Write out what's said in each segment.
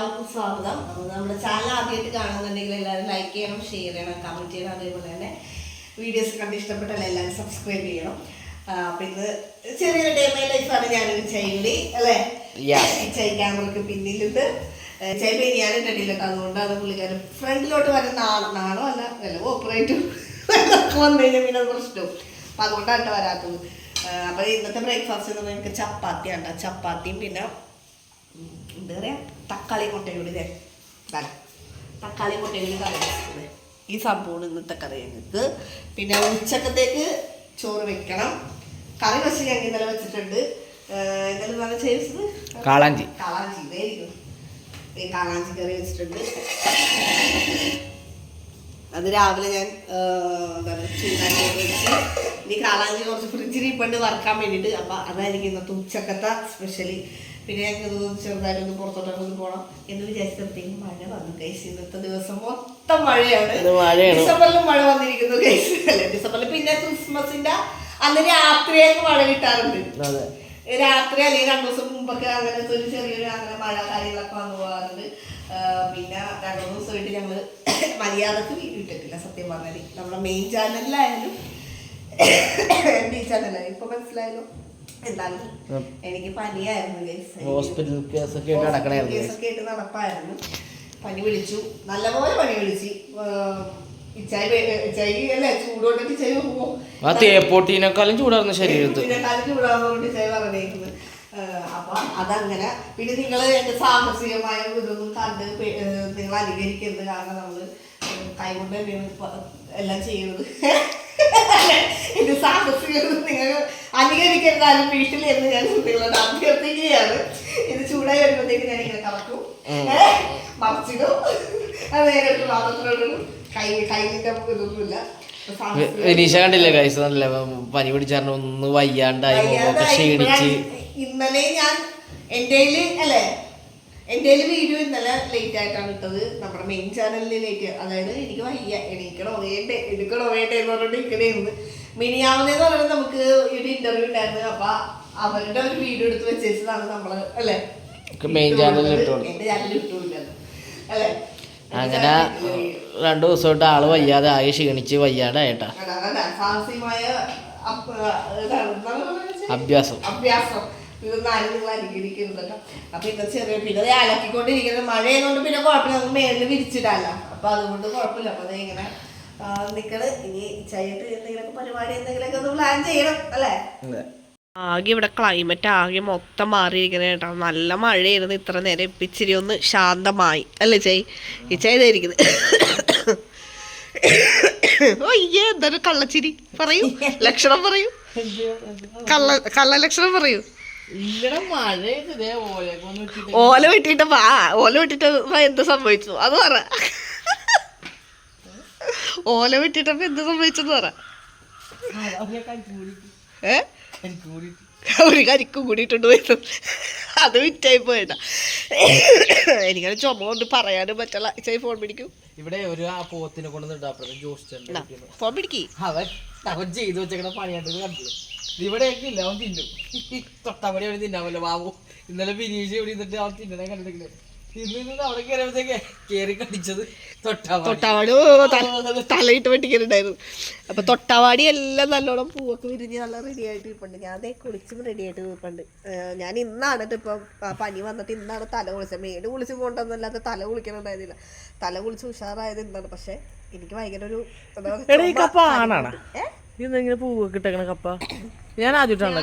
എല്ലാവർക്കും സ്വാഗതം. നമ്മുടെ ചാനൽ ആദ്യമായിട്ട് കാണുന്നുണ്ടെങ്കിൽ എല്ലാവരും ലൈക്ക് ചെയ്യണം ഷെയർ ചെയ്യണം കമന്റ് ചെയ്യണം അതേപോലെ തന്നെ വീഡിയോസ് കണ്ട് ഇഷ്ടപ്പെട്ടാൽ എല്ലാവരും സബ്സ്ക്രൈബ് ചെയ്യണം. അപ്പം ഇന്ന് ചെറിയൊരു ഡേ മൈ ലൈഫാണ് ഞാനൊരു ചൈലി അല്ലേ? Yeah. ചൈ ക്യാമറക്ക് പിന്നിലുണ്ട്. ചൈ ബിരിയാണി ഇട്ടിട്ടില്ല അതുകൊണ്ടാണ് പുള്ളിക്കാരൻ ഫ്രണ്ടിലോട്ട് വരുന്ന നാണം നാണോ അല്ല അല്ല ഓപ്പറേറ്റും വന്നു കഴിഞ്ഞാൽ പിന്നെ അത് പ്രശ്നവും അപ്പൊ അതുകൊണ്ടാണ് വരാത്തത്. അപ്പം ഇന്നത്തെ ബ്രേക്ക്ഫാസ്റ്റ് എന്ന് പറയുന്നത് ചപ്പാത്തിയാണ്. ചപ്പാത്തിയും പിന്നെ എന്താ പറയാ? തക്കാളി മുട്ടയും കൂടി ഇതേ. ഇതാ. തക്കാളി മുട്ടയും കൂടി കറി ഈ സംഭവമാണ് ഇന്നത്തെ കറി. ഞങ്ങൾക്ക് പിന്നെ ഉച്ചക്കത്തേക്ക് ചോറ് വെക്കണം. കറി വെച്ച് ഞങ്ങൾ ഇന്നലെ വെച്ചിട്ടുണ്ട്. ഇന്നലെ നല്ല ചേച്ചത് കാളാഞ്ചി. കാളാഞ്ചി. ഈ കാളാഞ്ചി കറി വെച്ചിട്ടുണ്ട്. അത് രാവിലെ ഞാൻ എന്താണ് ചൂടാക്കി വെച്ച് ഇനി കാളാഞ്ചി കുറച്ച് ഫ്രിഡ്ജിൽ ഇപ്പണ്ട് വറക്കാൻ വേണ്ടിയിട്ട്. അപ്പം അതായിരിക്കും ഇന്നത്തെ ഉച്ചക്കത്തെ സ്പെഷ്യലി പിന്നെ ഞങ്ങൾക്ക് ചെറുതായിട്ട് ഒന്ന് പുറത്തോട്ടൊക്കെ ഒന്ന് പോകണം എന്ന് വിചാരിച്ചപ്പോഴത്തേക്കും മഴ വന്നു കേസ് ഇന്നത്തെ ദിവസം മൊത്തം മഴയാണ്. ഡിസംബറിലും മഴ വന്നിരിക്കുന്നു കേസ് അല്ലേ ഡിസംബറിൽ പിന്നെ ക്രിസ്മസിന്റെ അന്ന് രാത്രിയൊക്കെ മഴ കിട്ടാറുണ്ട്. രാത്രി അല്ലെങ്കിൽ രണ്ടു ദിവസം മുമ്പൊക്കെ അങ്ങനത്തെ ഒരു ചെറിയൊരു അങ്ങനെ മഴ കാര്യങ്ങളൊക്കെ വന്നു പോകാറുണ്ട്. പിന്നെ രണ്ടു ദിവസമായിട്ട് ഞങ്ങൾ മര്യാദയ്ക്ക് ഇട്ടിട്ടില്ല സത്യം പറഞ്ഞാൽ നമ്മുടെ മെയിൻ ചാനലിലായാലും എന്റെ ചാനലായാലും ഇപ്പൊ മനസ്സിലായല്ലോ? എന്തായാലും ഉം. എനിക്ക് പനിയായിരുന്നു. ഹോസ്പിറ്റൽ കേസൊക്കെ ആയിട്ട് നടക്കണായിരുന്നു guys. കേസൊക്കെ ആയിട്ട് നടപ്പായിരുന്നു. പനി വിളിച്ചു. നല്ലപോലെ പനി വിളിച്ചു. ആ തേപ്പോട്ടീനേക്കാളും ചൂടായിരുന്നു ശരീരത്ത്. അപ്പൊ അതങ്ങനെ. പിന്നെ നിങ്ങൾ എന്റെ സാഹസികമായ ഇതൊന്നും കണ്ട് നിങ്ങൾ അനുകരിക്കരുത്. കാരണം നമ്മൾ കൈകൊണ്ട് തന്നെയാണ് ഇപ്പൊ എല്ലാം ചെയ്യുന്നത്. എന്റെ സാഹസികത നിങ്ങൾ അനുകരിക്കരുതാലും വീട്ടിലിരുന്ന് ഞാൻ നിങ്ങളോട് അഭ്യർത്ഥിക്കുകയാണ്. ഇത് ചൂടായി വരുമ്പോഴത്തേക്ക് ഞാൻ ഇങ്ങനെ കറക്കും. മറിച്ചിടും. അത് നേരിട്ട് പാത്രത്തിലോട്ടും കൈ കൈകിന്റെ ഇതൊന്നുമില്ല. വിനീഷ കണ്ടില്ലേ കൈസ് നല്ല പനി പിടിച്ചാറിന് ഒന്ന് വയ്യാണ്ടായി ക്ഷീണിച്ച്. ഇന്നലെ ഞാൻ എന്റെ അല്ലേ? എന്റെ വീഡിയോ ഇന്നലെ ലേറ്റ് ആയിട്ടാണ് ഇട്ടത്. നമ്മുടെ മെയിൻ ചാനലിൽ ലേറ്റ് അതായത് എനിക്ക് വയ്യ. എണീക്കണോ വേണ്ടേ? എടുക്കണോ വേണ്ടേ എന്ന് പറഞ്ഞിട്ട് ഇരിക്കണേന്ന് മിനിയാവുന്നതെന്ന് പറയുന്നത് നമുക്ക് ഒരു ഇന്റർവ്യൂ ഉണ്ടായിരുന്നു. അപ്പൊ അവരുടെ ഒരു വീഡിയോ എടുത്ത് വെച്ചതാണ് നമ്മൾ അല്ലേ? മെയിൻ ചാനലിൽ എന്റെ ചാനലിൽ അല്ലേ? എന്റെ അങ്ങനെ. രണ്ടു ദിവസമായിട്ട് ആൾ വയ്യാതെ ആകെ ക്ഷീണിച്ച് വയ്യാതെ ആയിട്ടാ സാഹസികമായ? അഭ്യാസം. അഭ്യാസം. ഇതൊന്നും ആരും നിങ്ങൾ അനുകരിക്കരുതല്ലോ അപ്പൊ ഇന്ന് ചെറിയ പിന്നെ അത് അലക്കിക്കൊണ്ടിരിക്കുന്നത്. മഴയായതുകൊണ്ട് പിന്നെ കുഴപ്പമില്ല. നമുക്ക് മേളിൽ വിരിച്ചിടാല്ല. അപ്പൊ അതുകൊണ്ട് കുഴപ്പമില്ല. അപ്പൊ അത് ഇങ്ങനെ നിക്കൾ ഇനി ചെയ്തിട്ട് എന്തെങ്കിലും പരിപാടി എന്തെങ്കിലുമൊക്കെ ഒന്ന് പ്ലാൻ ചെയ്യണം അല്ലേ? ആകെ ഇവിടെ ക്ലൈമറ്റ് ആകെ മൊത്തം മാറിയിരിക്കണ കേട്ടോ. നല്ല മഴയായിരുന്നു. ഇത്ര നേരം ഇപ്പം ഇച്ചിരി ഒന്ന് ശാന്തമായി. അല്ലേ ചേയ്? ഈ ചെയ്തായിരിക്കുന്നത് ഓ അയ്യേ എന്തൊരു കള്ളച്ചിരി. പറയൂ. ലക്ഷണം പറയൂ. കള്ള കള്ള ലക്ഷണം പറയൂ. ഓല വെട്ടിട്ട് വാ ഓല വെട്ടിട്ട് എന്ത് സംഭവിച്ചു? അത് പറ. ഓല വെട്ടിട്ടപ്പോ എന്ത് സംഭവിച്ചെന്ന് പറ. ഏ? ഒരു കരിക്കും കൂടിയിട്ടുണ്ട് വരുന്നു. അത് വിറ്റായി പോയതാ. എനിക്കത് ചുമ കൊണ്ട് പറയാനും പറ്റില്ല ഇച്ചായി ഫോൺ പിടിക്കും. ഇവിടെ ഒരു ആ പോത്തിനെ കൊണ്ട് ഫോൺ പിടിക്കും. അവൻ അവൻ ചെയ്തു വെച്ചേക്കണ പണിയായിട്ട് കണ്ടില്ല ഇവിടെയൊക്കെ ഇല്ല അവൻ തിന്നും. തൊട്ടപടി അവന് തിന്നാമല്ലോ ബാബു. ഇന്നലെ ബിനീഷ് ഇവിടെ നിന്നിട്ട് അവൻ തിന്നണേ കണ്ടിട്ടില്ല? അവിടെ കയറിയപ്പോഴത്തേക്ക് കടിച്ചത് തൊട്ടാവാടി. തലയിട്ട് വെട്ടിക്കുന്നുണ്ടായിരുന്നു അപ്പൊ തൊട്ടാവാടി എല്ലാം നല്ലോണം പൂവൊക്കെ വിരിഞ്ഞ് നല്ല റെഡി ആയിട്ട് ഇരിപ്പുണ്ട്. ഞാൻ അതേ കുളിച്ചും റെഡി ആയിട്ട് ഇരിപ്പുണ്ട്. ഞാൻ ഇന്നാണ് ഇപ്പൊ പനി വന്നിട്ട് ഇന്നാണ് തല കുളിച്ചത്. മേട് കുളിച്ച് പോകണ്ടെന്നല്ലാതെ തല കുളിക്കണുണ്ടായിരുന്നില്ല. തല കുളിച്ച് ഉഷാറായത് ഇന്നാണ്. പക്ഷെ എനിക്ക് ഭയങ്കര ഒരു ഇതെങ്ങനെ പൂവൊക്കെ ഇട്ടേക്കണ കപ്പ? ഞാൻ ആദ്യമായിട്ടാണ്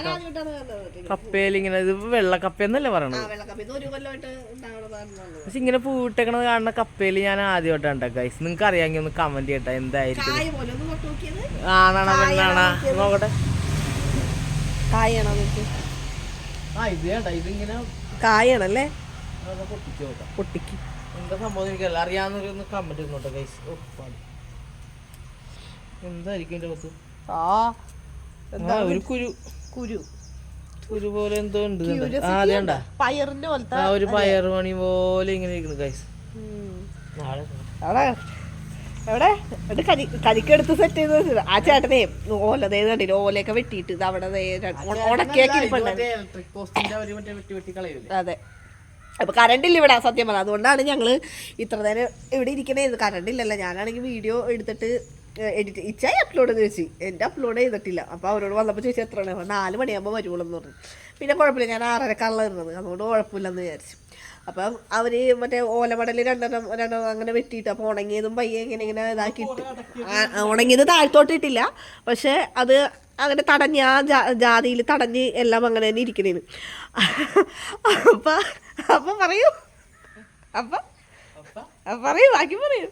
കപ്പയിൽ ഇങ്ങനെ ഇത് വെള്ളക്കപ്പ എന്നല്ലേ ആ പറയണത് പക്ഷെ ഇങ്ങനെ പൂ പൂവിട്ടേക്കണത് കാണുന്ന കപ്പയിൽ ഞാൻ ആദ്യമായിട്ടാണ് ഗൈസ് നിങ്ങൾക്ക് അറിയാമെങ്കിൽ ഒന്ന് കമന്റ് ചെയ്യട്ടെ എന്തായിരിക്കും ആണാണോ പെണ്ണാണോ. നോക്കട്ടെ. കായാണല്ലേ പൊട്ടിക്ക്. എന്താ സംഭവം എനിക്കല്ല അറിയാവുന്ന ഒന്ന് കമന്റ് ഇരുന്നോട്ടെ ഗൈസ് എന്തായിരിക്കും എന്റെ അകത്ത്? ആ ഒരു കുരു. കുരു. കുരു പോലെ എന്തോ ഉണ്ട് കണ്ടോ? ആ അതേണ്ട പയറിന്റെ പോലത്തെ ആ ഒരു പയർ മണി പോലെ ഇങ്ങനെ ഇരിക്കുന്നു ഗൈസ് ഉം. നാളെ എവിടെ? കരി കരിക്കെടുത്ത് സെറ്റ് ചെയ്ത് ആ ചേട്ടനെ ഓല ദേ കണ്ടില്ല? ഓലയൊക്കെ വെട്ടിയിട്ട് ഇത് അവിടെ ഉണക്കിയാക്കി അതെ. അപ്പോൾ കറണ്ട് ഇല്ല ഇവിടെ സത്യം പറഞ്ഞത് അതുകൊണ്ടാണ് ഞങ്ങൾ ഇത്ര നേരം ഇവിടെ ഇരിക്കണേ. കറണ്ട് ഇല്ലല്ലോ. ഞാനാണെങ്കിൽ വീഡിയോ എടുത്തിട്ട് എഡിറ്റ് ഇച്ചായി അപ്ലോഡ് ചെയ്ത് ചോദിച്ചു എന്റെ അപ്ലോഡ് ചെയ്തിട്ടില്ല. അപ്പോൾ അവരോട് വന്നപ്പോൾ ചോദിച്ചാൽ എത്ര മണിയാകുമ്പോൾ നാല് മണിയാകുമ്പോൾ വരുവുള്ളൂ എന്ന് പറഞ്ഞു. പിന്നെ കുഴപ്പമില്ല ഞാൻ ആറരക്കാണല്ലോ ഇരുന്നത് അതുകൊണ്ട് കുഴപ്പമില്ലെന്ന് വിചാരിച്ചു. അപ്പം അവർ മറ്റേ ഓലമടൽ രണ്ടെണ്ണം രണ്ടെണ്ണം അങ്ങനെ വെട്ടിയിട്ട് അപ്പോൾ ഉണങ്ങിയതും പയ്യെ ഇങ്ങനെ ഇങ്ങനെ ഇതാക്കിയിട്ട്. ഉണങ്ങിയത് താഴ്ത്തോട്ട് ഉണങ്ങിയത് താഴ്ത്തോട്ടിട്ടില്ല പക്ഷേ അത് അങ്ങനെ തടഞ്ഞ് ആ ജാ ജാതിയിൽ തടഞ്ഞ് എല്ലാം അങ്ങനെ തന്നെ ഇരിക്കണേന്. അപ്പം അപ്പം പറയൂ. അപ്പം പറയൂ ബാക്കി പറയൂ.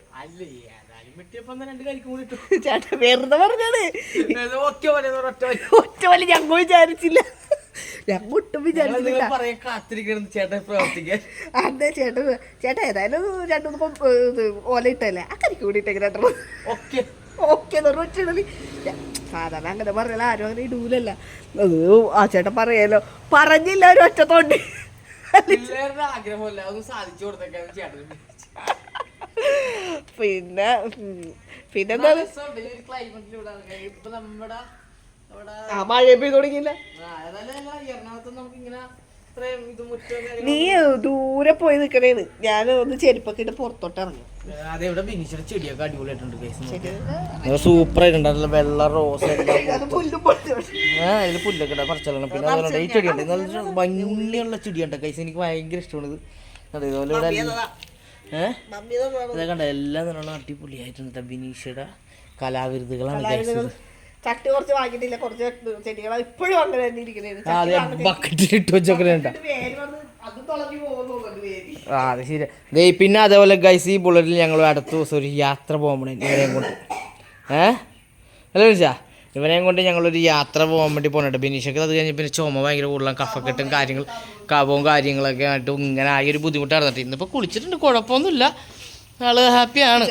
ചേട്ടാ വെറുതെ പറഞ്ഞത് ഒറ്റ ഞങ്ങൾ വിചാരിച്ചില്ല. ഞങ്ങൾ ഒട്ടും വിചാരിച്ചില്ല അതെ ചേട്ടൻ ചേട്ടാ ഏതായാലും രണ്ടു ഓല ഇട്ടല്ലേ? ആ കരിക്ക് കൂടി ഇട്ടേക്ക് ഓക്കെ. ഓക്കെ ഒറ്റ ഇടൽ. സാധാരണ അങ്ങനെ പറഞ്ഞാൽ ആരും അങ്ങനെ ഇടൂലല്ല. ആ ചേട്ടൻ പറയാലോ പറഞ്ഞില്ല ഒരു ഒറ്റത്തോണ്ട് ആഗ്രഹമല്ല അതൊന്നും സാധിച്ചു കൊടുത്തേക്കാൻ ചേട്ടൻ. പിന്നെ പിന്നെ പിന്നെന്താ ആ മഴ പെയ്ത് തുടങ്ങിയില്ല? നീ ദൂരെ പോയി നിക്കണേന്ന്. ഞാൻ ഒന്ന് ചെരുപ്പൊക്കെ ഇട്ട് പുറത്തോട്ട് ഇറങ്ങി. ചെടിയൊക്കെ അടിപൊളിയായിട്ടുണ്ട് സൂപ്പർ നല്ല വെള്ള റോസ് അത് പുല്ലും പൊളിച്ചു ആ ഇതിൽ പുല്ലൊക്കെ ഇടാം പറിച്ചാലാണ് പിന്നെ ഈ ചെടിയുണ്ട്. നല്ല ഭംഗിയുള്ള ചെടിയുണ്ട് കൈസ് എനിക്ക് ഭയങ്കര ഇഷ്ടമാണ് ഇത് അതേപോലെ ഇവിടെ ഏഹ്. കണ്ട എല്ലാം നല്ല അടിപൊളിയായിട്ടുണ്ട് ബിനീഷയുടെ ഇത്. ചട്ടി കുറച്ച് വാങ്ങിയിട്ടില്ല കുറച്ച് ചെടികൾ ഇപ്പോഴും അങ്ങനെ തന്നെ ഇരിക്കുന്നത് ഇട്ട് വെച്ചൊക്കെ ആ അത് ശരി ദേ പിന്നെ അതേപോലെ ഗൈസ് ഈ ബുള്ളറ്റിൽ ഞങ്ങൾ അടുത്ത ദിവസം ഒരു യാത്ര പോകുമ്പോഴേ ഏഹ് ഇവനെയും കൊണ്ട്. ഏ? അല്ല വിളിച്ചാ? ഇവനെയും കൊണ്ട് ഞങ്ങളൊരു യാത്ര പോകാൻ വേണ്ടി പോകണുണ്ട് ബിനീഷക്ക് അത് കഴിഞ്ഞ് പിന്നെ ചുമ ഭയങ്കര കൂടുതലാണ്. കഫക്കെട്ടും കാര്യങ്ങൾ കഫവും കാര്യങ്ങളൊക്കെ ആയിട്ട് ഇങ്ങനെ ആയി ഒരു ബുദ്ധിമുട്ട് നടന്നിട്ട് ഇന്നിപ്പോൾ കുളിച്ചിട്ടുണ്ട്. കുഴപ്പമൊന്നുമില്ല. ആൾ ഹാപ്പിയാണ്.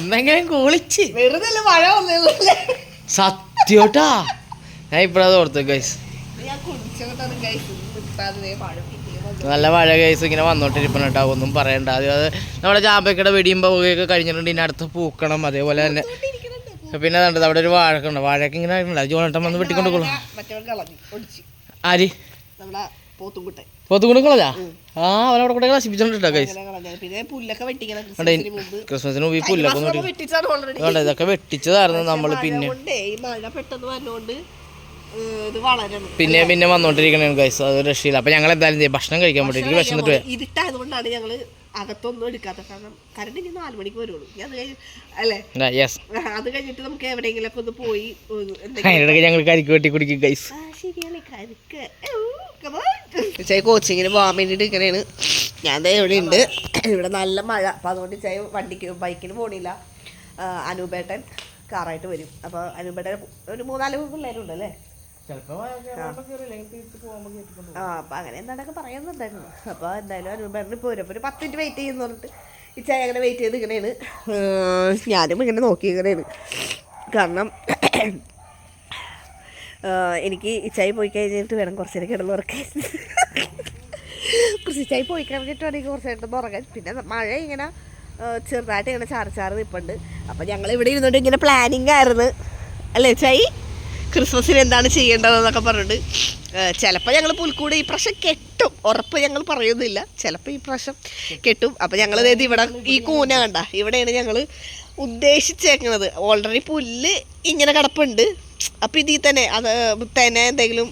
ഇന്നെങ്കിലും കുളിച്ച്? സത്യോട്ടാ. ഞാൻ ഇപ്പോഴത് ഓർത്തു ഗൈസ്. നല്ല മഴ കേസ് ഇങ്ങനെ വന്നോട്ടിരിപ്പണം കേട്ടോ. ഒന്നും പറയണ്ട. അത് നമ്മുടെ ചാമ്പയ്ക്കട വെടിയും പോവുകയൊക്കെ കഴിഞ്ഞിട്ടുണ്ട്. ഇനി അടുത്ത് പൂക്കണം. അതേപോലെ തന്നെ പിന്നെ കണ്ടത് അവിടെ ഒരു വാഴൊക്കെ ഉണ്ട് വാഴക്ക് ഇങ്ങനെ ആയിട്ടുണ്ട് അത് ജോണട്ടം വന്ന് വെട്ടിക്കൊണ്ട് കൊള്ളു. ആര്? പോത്തുകൊണ്ട് കളഞ്ഞാ? ആ അവനവിടെ കൂടെ നശിപ്പിച്ചോണ്ടിട്ടോ അവിടെ ക്രിസ്മസിന് മുമ്പ് ഈ പുല്ലൊക്കെ ഒന്ന് നമ്മൾ വെട്ടിച്ചാണ് ഓൾറെഡി. കണ്ടോ ഇതൊക്കെ വെട്ടിച്ചതായിരുന്നു നമ്മൾ പിന്നെ. പിന്നെ പിന്നെ വന്നോണ്ടിരിക്കണേ ഗൈസ് അത് രക്ഷയില്ല. അപ്പൊ ഞങ്ങൾ എന്തായാലും ഭക്ഷണം കഴിക്കാൻ പറ്റും എനിക്ക് വിശന്നിട്ട് പോയി. ഇരുട്ടായതുകൊണ്ടാണ് ഞങ്ങൾ അകത്തൊന്നും എടുക്കാത്ത കാരണം കറണ്ട് ഇനി നാല് മണിക്ക് വരുള്ളൂ. ഞാൻ അത് കഴിഞ്ഞ് അല്ലേ? യെസ് അത് കഴിഞ്ഞിട്ട് നമുക്ക് എവിടെയെങ്കിലൊക്കെ ഒന്ന് പോയി ഞങ്ങൾ കരിക്ക് വെട്ടി കുടിക്കും ഗൈസ് ആ, കരിക്ക്. ചായ കോച്ചിങ്ങിന് പോകാൻ വേണ്ടിയിട്ട് ഇങ്ങനെയാണ്. ഞാൻ ദേ ഇവിടെ ഉണ്ട്. ഇവിടെ നല്ല മഴ. അപ്പോൾ അതുകൊണ്ട് ചായ വണ്ടിക്ക് ബൈക്കിന് പോണില്ല. അനൂപേട്ടൻ കാറായിട്ട് വരും. അപ്പോൾ അനൂപേട്ടൻ ഒരു മൂന്നാൽ പിള്ളേരുണ്ട് അല്ലേ? ആ. അപ്പം അങ്ങനെ എന്താണൊക്കെ പറയുന്നുണ്ടായിരുന്നു. അപ്പോൾ എന്തായാലും അനൂപേട്ടൻ ഇപ്പോൾ വരും അപ്പോൾ ഒരു പത്ത് മിനിറ്റ് വെയിറ്റ് ചെയ്യുന്നു പറഞ്ഞിട്ട് ഇച്ച അങ്ങനെ വെയിറ്റ് ചെയ്ത് ഇങ്ങനെയാണ്. ഞാനും ഇങ്ങനെ നോക്കി ഇങ്ങനെയാണ്. കാരണം എനിക്ക് ഇച്ചായി പോയി കഴിഞ്ഞിട്ട് വേണം കുറച്ച് നേരം കിടന്ന് ഉറക്കാൻ. കുറച്ച് ഇച്ചായി പോയി കഴിഞ്ഞിട്ട് വേണമെങ്കിൽ കുറച്ച് നേരത്തെ ഉറങ്ങാൻ പിന്നെ മഴ ഇങ്ങനെ ചെറുതായിട്ട് ഇങ്ങനെ ചാറ് ചാറ് നിൽപ്പുണ്ട് അപ്പം ഞങ്ങൾ ഇവിടെ ഇരുന്നുകൊണ്ട് ഇങ്ങനെ പ്ലാനിങ് ആയിരുന്നു. അല്ലേ ഇച്ചായി? ക്രിസ്മസിന് എന്താണ് ചെയ്യേണ്ടതെന്നൊക്കെ പറഞ്ഞിട്ട് ചിലപ്പോൾ ഞങ്ങൾ പുൽക്കൂട് ഈ പ്രാവശ്യം കെട്ടും. ഉറപ്പ് ഞങ്ങൾ പറയുന്നില്ല. ചിലപ്പോൾ ഈ പ്രാവശ്യം കെട്ടും. അപ്പം ഞങ്ങൾ അതായത് ഇവിടെ ഈ കൂന കണ്ട ഇവിടെയാണ് ഞങ്ങൾ ഉദ്ദേശിച്ചേക്കുന്നത് ഓൾറെഡി പുല്ല് ഇങ്ങനെ കിടപ്പുണ്ട്. അപ്പം ഇതിൽ തന്നെ അത് തന്നെ എന്തെങ്കിലും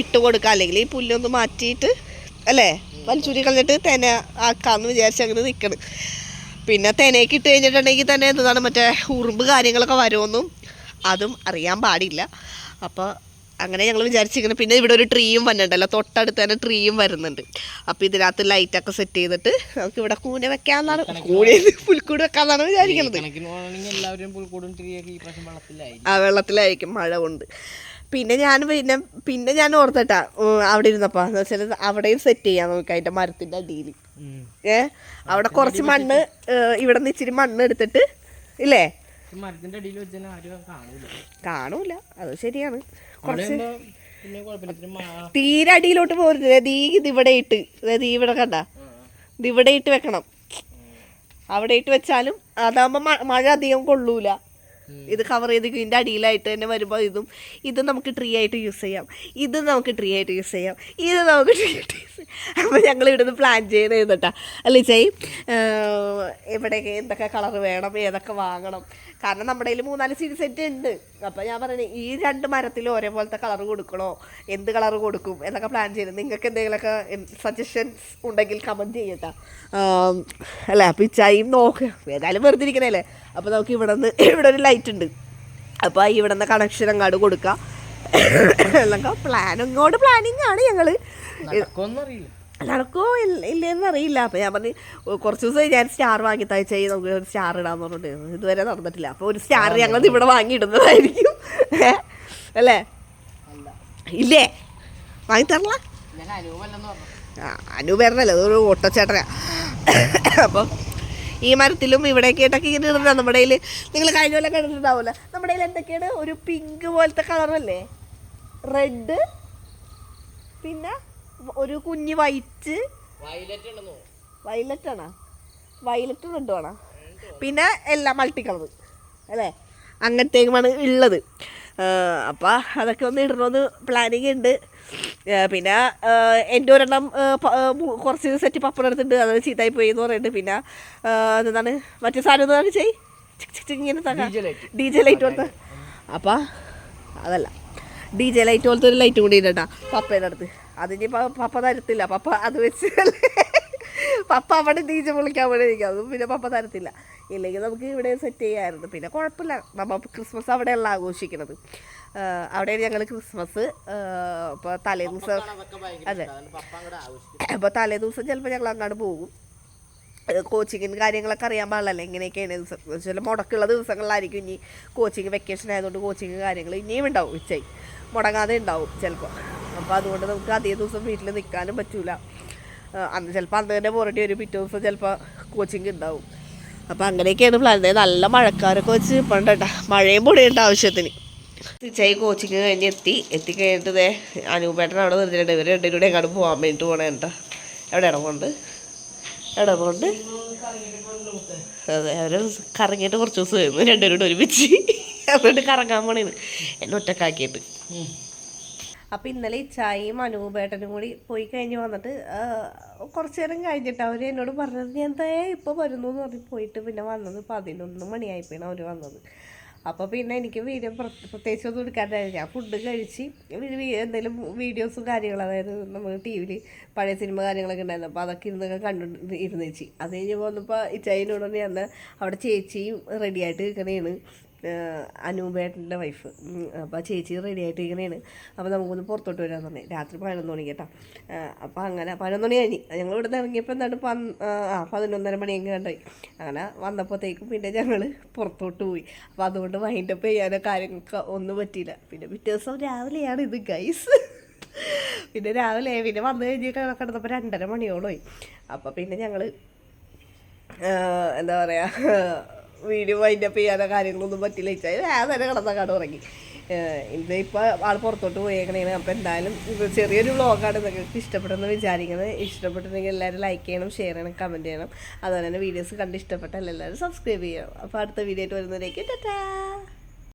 ഇട്ട് കൊടുക്കുക അല്ലെങ്കിൽ ഈ പുല്ലൊന്ന് മാറ്റിയിട്ട് അല്ലേ? വലിച്ചൂരി കളഞ്ഞിട്ട് തേന ആക്കാമെന്ന് വിചാരിച്ച് അങ്ങനെ നിൽക്കണം പിന്നെ തേനയ്ക്ക് ഇട്ട് കഴിഞ്ഞിട്ടുണ്ടെങ്കിൽ തന്നെ എന്താണ് മറ്റേ ഉറുമ്പ് കാര്യങ്ങളൊക്കെ വരുമെന്നും അതും അറിയാൻ പാടില്ല. അപ്പോൾ അങ്ങനെ ഞങ്ങൾ വിചാരിച്ചിരിക്കുന്നത് പിന്നെ ഇവിടെ ഒരു ട്രീയും വന്നിട്ടുണ്ടല്ലോ. തൊട്ടടുത്ത് തന്നെ ട്രീയും വരുന്നുണ്ട്. അപ്പോൾ ഇതിനകത്ത് ലൈറ്റൊക്കെ സെറ്റ് ചെയ്തിട്ട് നമുക്ക് ഇവിടെ കൂന വെക്കാമെന്നാണ് കൂന പുൽക്കൂട് വെക്കാമെന്നാണ് വിചാരിക്കുന്നത് ആ വെള്ളത്തിലായിരിക്കും. മഴ കൊണ്ട്. പിന്നെ ഞാൻ പിന്നെ പിന്നെ ഞാൻ ഓർത്തട്ടാ അവിടെ ഇരുന്നപ്പോൾ എന്ന് വെച്ചാൽ അവിടെയും സെറ്റ് ചെയ്യാം നമുക്ക് അതിന്റെ മരത്തിന്റെ അടിയിൽ ഏ? അവിടെ കുറച്ച് മണ്ണ് ഇവിടെ നിന്ന് ഇച്ചിരി മണ്ണ് എടുത്തിട്ട് ഇല്ലേ? മരത്തിന്റെ അടിയിൽ വെച്ച് ആരും കാണൂല. കാണൂല. അത് ശരിയാണ്. കുറച്ച് തീരെ അടിയിലോട്ട് പോരുത്. ദേ ഇതിവിടെ ഇട്ട്. അതായത് ഈ ഇവിടെ കണ്ട. ഇതിവിടെ ഇട്ട് വെക്കണം. അവിടെ ഇട്ട് വെച്ചാലും അതാകുമ്പോൾ മഴ അധികം കൊള്ളൂല. ഇത് കവർ ചെയ്ത് ഇതിന്റെ അടിയിലായിട്ട് തന്നെ വരുമ്പോൾ ഇതും ഇത് നമുക്ക് ട്രീ ആയിട്ട് യൂസ് ചെയ്യാം. ഇത് നമുക്ക് ട്രീ ആയിട്ട് യൂസ് ചെയ്യാം. ഇത് നമുക്ക് ട്രീ ആയിട്ട് യൂസ് ചെയ്യാം. അപ്പോൾ ഞങ്ങൾ ഇവിടുന്ന് പ്ലാൻ ചെയ്ത് ചെയ്തിട്ടാ അല്ലേ ചേ എവിടെയൊക്കെ എന്തൊക്കെ കളർ വേണം ഏതൊക്കെ വാങ്ങണം. കാരണം നമ്മുടെ കയ്യിൽ മൂന്നാൽ സീഡ് സെറ്റ് ഉണ്ട്. അപ്പോൾ ഞാൻ പറഞ്ഞു ഈ രണ്ട് മരത്തിൽ ഒരേപോലത്തെ കളർ കൊടുക്കണോ? എന്ത് കളർ കൊടുക്കും? എന്നൊക്കെ പ്ലാൻ ചെയ്ത്. നിങ്ങൾക്ക് എന്തെങ്കിലുമൊക്കെ സജഷൻസ് ഉണ്ടെങ്കിൽ കമന്റ് ചെയ്യട്ടാ. അല്ലേ? അപ്പോൾ ചൈം നോക്ക്. ഏതായാലും വെറുതെ ഇരിക്കണല്ലേ? അപ്പോൾ നമുക്ക് ഇവിടെ നിന്ന് ഇവിടെ ഒരു ലൈറ്റ് ഉണ്ട് അപ്പോൾ ഇവിടെ നിന്ന് കണക്ഷൻ അങ്ങോട്ട് കൊടുക്കുക എന്നൊക്കെ പ്ലാൻ ഇങ്ങോട്ട് പ്ലാനിങ് ആണ് ഞങ്ങൾ അറിയില്ല നടക്കോ ഇല്ല ഇല്ലെന്ന് അറിയില്ല. അപ്പൊ ഞാൻ പറഞ്ഞു കുറച്ച് ദിവസം ഞാൻ സ്റ്റാർ വാങ്ങി തയ്ച്ച നമുക്ക് ഒരു സ്റ്റാർ ഇടാന്ന് പറഞ്ഞിട്ട് ഇതുവരെ നടന്നിട്ടില്ല. അപ്പോൾ ഒരു സ്റ്റാർ ഞങ്ങൾ ഇവിടെ വാങ്ങിയിടുന്നതായിരിക്കും. അല്ലേ? ഇല്ലേ? വാങ്ങി തരല പറഞ്ഞു. അനുപേരനല്ലേ അതൊരു ഓട്ടച്ചേട്ടനാ. അപ്പം ഈ മരത്തിലും ഇവിടെയൊക്കെ ആയിട്ടൊക്കെ ഇങ്ങനെ ഇടുന്ന നമ്മുടെ കയ്യിൽ നിങ്ങൾ കഴിഞ്ഞ പോലെ കണ്ടിട്ടുണ്ടാവില്ല നമ്മുടെ കയ്യിൽ എന്തൊക്കെയാണ്? ഒരു പിങ്ക് പോലത്തെ കളറല്ലേ റെഡ് പിന്നെ ഒരു കുഞ്ഞ് വൈറ്റ് വയലറ്റ് ആണോ? വയലറ്റ് റെഡ് ആണോ? പിന്നെ എല്ലാം മൾട്ടി കളർ അല്ലേ? അങ്ങനത്തേക്കുമാണ് ഉള്ളത്. അപ്പോൾ അതൊക്കെ ഒന്ന് ഇടണമെന്ന് പ്ലാനിങ് ഉണ്ട് പിന്നെ എന്റെ ഒരെണ്ണം കുറച്ച് സെറ്റ് പപ്പടം എടുത്തിട്ടുണ്ട്. അത് ചീത്തായി പോയി എന്ന് പറയുന്നുണ്ട് പിന്നെ എന്താണ് മറ്റേ സാധനം എന്താണ് ചെയ് ഇങ്ങനെ DJ ഡി ജെ ലൈറ്റ്. കൊടുത്ത് അപ്പം അതല്ല. ഡി ജെ ലൈറ്റ് പോലത്തെ ഒരു ലൈറ്റ് കൂടി ഇടട്ടാ പപ്പയുടെ അടുത്ത്. അതിനി പപ്പ തരത്തില്ല. പപ്പ അത് വെച്ച്. പപ്പ അവിടെ ഡി ജെ പൊളിക്കാൻ വേണ്ടി ഇരിക്കും അതും പിന്നെ പപ്പ തരത്തില്ല. ഇല്ലെങ്കിൽ നമുക്ക് ഇവിടെ സെറ്റ് ചെയ്യാമായിരുന്നു പിന്നെ കുഴപ്പമില്ല. നമ്മൾ ക്രിസ്മസ് അവിടെയല്ല ആഘോഷിക്കുന്നത്. അവിടെയാണ് ഞങ്ങൾ ക്രിസ്മസ് അപ്പോൾ തലേ ദിവസം അതെ. അപ്പോൾ തലേ ദിവസം ചിലപ്പോൾ ഞങ്ങൾ അങ്ങോട്ട് പോകും. കോച്ചിങ്ങിന് കാര്യങ്ങളൊക്കെ അറിയാൻ പാടില്ലല്ലോ എങ്ങനെയൊക്കെയാണ് ദിവസം. ചില മുടക്കുള്ള ദിവസങ്ങളിലായിരിക്കും ഇനി കോച്ചിങ് വെക്കേഷൻ ആയതുകൊണ്ട് കോച്ചിങ് കാര്യങ്ങൾ ഇനിയും ഉണ്ടാവും ഉച്ചയായി മുടങ്ങാതെ ഉണ്ടാവും ചിലപ്പോൾ അപ്പോൾ അതുകൊണ്ട് നമുക്ക് അധിക ദിവസം വീട്ടിൽ നിൽക്കാനും പറ്റില്ല അന്ന് ചിലപ്പോൾ അന്ന് തന്നെ പോരേണ്ടി ഒരു പിറ്റേ ദിവസം ചിലപ്പോൾ കോച്ചിങ് ഉണ്ടാവും. അപ്പോൾ അങ്ങനെയൊക്കെയാണ് പ്ലാൻ നല്ല മഴക്കാരൊക്കെ വെച്ച് പണ്ടട്ട മഴയും പൊടിയുണ്ട് ആവശ്യത്തിന്. തീർച്ചയായും കോച്ചിങ് കഴിഞ്ഞ് എത്തി. എത്തിക്കഴിഞ്ഞിട്ട് ദേ അനൂപേട്ടൻ അവിടെ നിർത്തിയിട്ടുണ്ട് ഇവർ രണ്ടുപേരും കൂടെ എങ്ങോട്ട് പോകാൻ വേണ്ടിയിട്ട് പോകണേ കേട്ടോ എവിടെ ഇടപോണ്ട് എവിടെ പോകണ്ട് അതെ അവർ കറങ്ങിയിട്ട് കുറച്ച് ദിവസം വരുന്നു രണ്ടുപേരും കൂടെ ഒരുമിച്ച്. അവരോട് കറങ്ങാൻ പോണേന്ന്. എന്നെ ഒറ്റക്കാക്കിയിട്ട്. അപ്പം ഇന്നലെ ഇച്ചായും അനൂപേട്ടനും കൂടി പോയി കഴിഞ്ഞ് വന്നിട്ട് കുറച്ചു നേരം കഴിഞ്ഞിട്ട് അവർ എന്നോട് പറഞ്ഞത് ഞാൻ എന്താ ഇപ്പോൾ വരുന്നു? എന്ന് പറഞ്ഞ് പോയിട്ട് പിന്നെ വന്നത് പതിനൊന്ന് മണിയായിപ്പോയാണ് അവർ വന്നത്. അപ്പോൾ പിന്നെ എനിക്ക് വീഡിയോ പ്രത്യേകിച്ച് ഒന്നും എടുക്കാണ്ടായിരുന്നു. ഞാൻ ഫുഡ് കഴിച്ച് എന്തെങ്കിലും വീഡിയോസും കാര്യങ്ങളും അതായത് നമ്മൾ ടി വിയിൽ പഴയ സിനിമ കാര്യങ്ങളൊക്കെ ഉണ്ടായിരുന്നു. അപ്പോൾ അതൊക്കെ ഇരുന്നൊക്കെ കണ്ടു ഇരുന്നേച്ചി അത് കഴിഞ്ഞ് പോന്നപ്പോൾ ഇച്ചായിനോട് തന്നെ അവിടെ ചേച്ചിയും റെഡിയായിട്ട് നിൽക്കണേണ് അനൂപേട്ടന്റെ വൈഫ് അപ്പോൾ ചേച്ചി റെഡി ആയിട്ട് ഇങ്ങനെയാണ് അപ്പോൾ നമുക്കൊന്ന് പുറത്തോട്ട് വരാൻ പറഞ്ഞു. രാത്രി പതിനൊന്ന് മണി കേട്ടോ. അപ്പോൾ അങ്ങനെ പതിനൊന്ന് മണി കഴിഞ്ഞ്. ഞങ്ങൾ ഇവിടെ നിന്ന് ഇറങ്ങിയപ്പോൾ എന്താണ് പന് ആ പതിനൊന്നര മണിയെങ്കിലും കണ്ടായി. അങ്ങനെ വന്നപ്പോഴത്തേക്കും പിന്നെ ഞങ്ങൾ പുറത്തോട്ട് പോയി. അപ്പോൾ അതുകൊണ്ട് വൈൻഡപ്പ് ചെയ്യാനോ കാര്യങ്ങൾക്ക് ഒന്നും പറ്റിയില്ല. പിന്നെ പിറ്റേ ദിവസം രാവിലെയാണ് ഇത് ഗൈസ് പിന്നെ രാവിലെ പിന്നെ വന്നു കഴിഞ്ഞ് കിടന്നപ്പോൾ രണ്ടര മണിയോളമായി അപ്പോൾ പിന്നെ ഞങ്ങൾ എന്താ പറയുക വീഡിയോ വൈൻഡപ്പ് ചെയ്യാനോ കാര്യങ്ങളൊന്നും പറ്റില്ല. വെച്ചാൽ ഞാൻ തന്നെ കിടന്ന കട ഉറങ്ങി ഇത് ഇപ്പോൾ ആൾ പുറത്തോട്ട് പോയേക്കണേന്. അപ്പോൾ എന്തായാലും ഇത് ചെറിയൊരു വ്ളോഗാണ് നിങ്ങൾക്ക് ഇഷ്ടപ്പെടുമെന്ന് വിചാരിക്കുന്നത്. ഇഷ്ടപ്പെട്ടിട്ടുണ്ടെങ്കിൽ എല്ലാവരും ലൈക്ക് ചെയ്യണം ഷെയർ ചെയ്യണം കമന്റ് ചെയ്യണം. അതുപോലെ തന്നെ വീഡിയോസ് കണ്ട് ഇഷ്ടപ്പെട്ടാൽ എല്ലാവരും സബ്സ്ക്രൈബ് ചെയ്യണം. അപ്പോൾ അടുത്ത വീഡിയോ ആയിട്ട് വരുന്നതിലേക്ക് ടാറ്റാ!